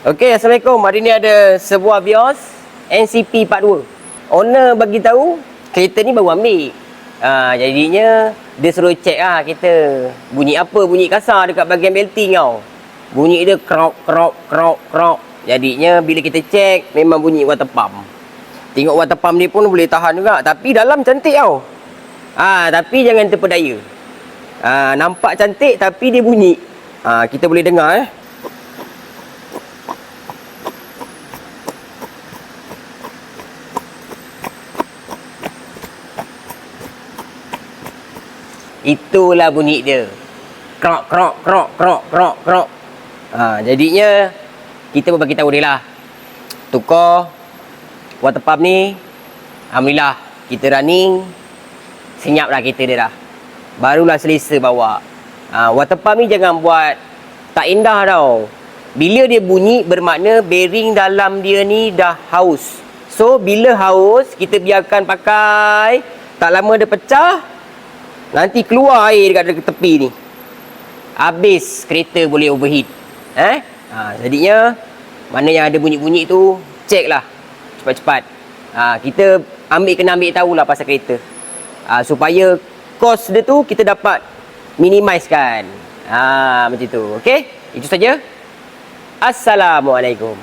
Okey, Assalamualaikum. Hari ni ada sebuah Vios NCP 42. Owner bagi tahu kereta ni baru ambil. Ha, jadinya dia suruh check ah kita bunyi apa bunyi kasar dekat bahagian belting kau. Bunyi dia krok krok krok krok. Jadinya bila kita check memang bunyi water pump. Tengok water pump dia pun boleh tahan juga tapi dalam cantik tau. Ah, tapi jangan terpedaya. Ah, nampak cantik tapi dia bunyi. Ah, kita boleh dengar eh. Itulah bunyi dia. Krok krok krok krok krok krok. Ha, jadinya kita pun bagi tahu dia lah. Tukar water pump ni. Alhamdulillah kita running senyap kereta dia dah. Barulah selesa bawa. Ha, water pump ni jangan buat tak indah tau. Bila dia bunyi bermakna bearing dalam dia ni dah haus. So bila haus kita biarkan pakai tak lama dia pecah Nanti keluar air dekat, dekat tepi ni. Habis kereta boleh overheat. Eh? Ha, jadinya mana yang ada bunyi-bunyi tu check lah cepat-cepat. Ha, kita ambil kena ambil tahulah pasal kereta. Ha, supaya kos dia tu kita dapat minimize kan. Ha, macam tu. Okey? Itu saja. Assalamualaikum.